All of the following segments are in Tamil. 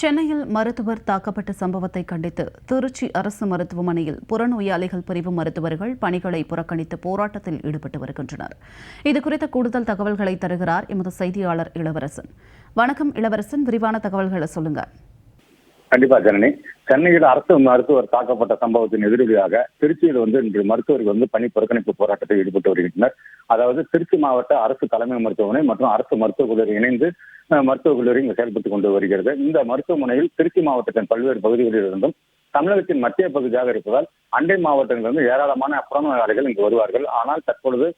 சென்னையில் மருத்துவர் தாக்கப்பட்ட சம்பவத்தை கண்டித்து திருச்சி அரசு மருத்துவமனையில் புறநோயாளிகள் பிரிவு மருத்துவர்கள் பணிகளை புறக்கணித்து போராட்டத்தில் ஈடுபட்டு வருகின்றனர். இதுகுறித்த கூடுதல் தகவல்களை தருகிறார் எமது செய்தியாளர் இளவரசன். வணக்கம் இளவரசன். விரிவான தகவல்களை சொல்லுங்க கண்டிப்பா ஜனனி. சென்னையில் அரசு மருத்துவர் தாக்கப்பட்ட சம்பவத்தின் எதிரொலியாக திருச்சியில் வந்து இன்று மருத்துவர்கள் வந்து பணி புறக்கணிப்பு போராட்டத்தில் ஈடுபட்டு வருகின்றனர். அதாவது திருச்சி மாவட்ட அரசு தலைமை மருத்துவமனை மற்றும் அரசு மருத்துவக் கல்லூரி இணைந்து மருத்துவக் கல்லூரி இங்கு செயல்பட்டுக் கொண்டு வருகிறது. இந்த மருத்துவமனையில் திருச்சி மாவட்டத்தின் பல்வேறு பகுதிகளில் இருந்தும் தமிழகத்தின் மத்திய பகுதியாக இருப்பதால் அண்டை மாவட்டங்களிலிருந்து ஏராளமான புறநோயாளிகள் இங்கு வருவார்கள். ஆனால் தற்பொழுது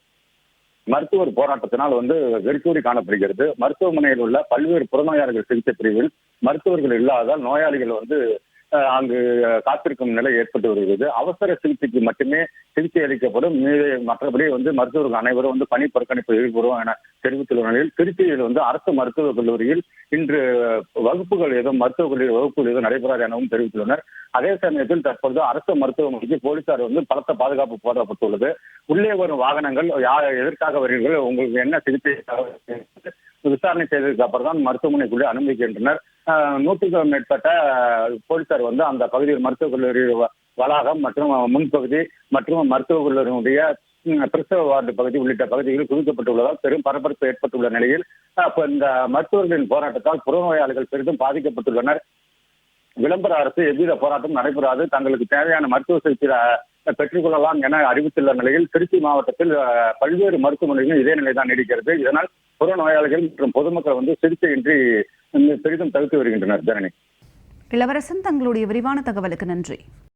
மருத்துவர் போராட்டத்தினால் வந்து வெறிச்சூடி காணப்படுகிறது. மருத்துவமனையில் உள்ள பல்வேறு புறநோயாளிகள் சிகிச்சை பிரிவில் மருத்துவர்கள் இல்லாததால் நோயாளிகள் வந்து அங்கு காத்திருக்கும் நிலை ஏற்பட்டு வருகிறது. அவசர சிகிச்சைக்கு மட்டுமே சிகிச்சை அளிக்கப்படும். மற்றபடி வந்து மருத்துவர்கள் அனைவரும் வந்து பணி புறக்கணிப்பு ஈடுபடுவோம் என தெரிவித்துள்ள நிலையில் திருச்சியில் வந்து அரசு மருத்துவக் கல்லூரியில் இன்று வகுப்புகள் ஏதும் மருத்துவக் கல்லூரி வகுப்புகள் ஏதும் நடைபெறாது எனவும் தெரிவித்துள்ளனர். அதே சமயத்தில் தற்பொழுது அரசு மருத்துவமனைக்கு போலீசார் வந்து பலத்த பாதுகாப்பு போடப்பட்டுள்ளது. உள்ளே வரும் வாகனங்கள் யார் எதற்காக வருகிறீர்கள் உங்களுக்கு என்ன சிகிச்சை விசாரணை செய்ததுக்கு அப்புறம் தான் மருத்துவமனைக்குள்ளே அனுமதிக்கின்றனர் நூற்றுக்கு நூற்றுக்கும் மேற்பட்ட போலீசார் வந்து அந்த பகுதியில் மருத்துவக் கல்லூரி வளாகம் மற்றும் முன்பகுதி மற்றும் மருத்துவக் கல்லூரியினுடைய பிரசவ வார்டு பகுதி உள்ளிட்ட பகுதிகளில் குவிக்கப்பட்டுள்ளதால் பெரும் பரபரப்பு ஏற்பட்டுள்ள நிலையில் அப்போ இந்த மருத்துவர்களின் போராட்டத்தால் புறநோயாளிகள் பெரிதும் பாதிக்கப்பட்டுள்ளனர். விளம்பர அரசு எவ்வித போராட்டம் நடைபெறாது. தங்களுக்கு தேவையான மருத்துவ சிகிச்சை பெற்றுக்கொள்ளலாம் என அறிவித்துள்ள நிலையில் திருச்சி மாவட்டத்தில் பல்வேறு மருத்துவமனைகளிலும் இதே நிலை தான் நீடிக்கிறது. இதனால் புறநோயாளிகள் மற்றும் பொதுமக்கள் வந்து சிகிச்சையின்றி பெரிதும் தவிர்த்து வருகின்றனர் தரணி. இளவரசன் தங்களுடைய விரிவான தகவலுக்கு நன்றி.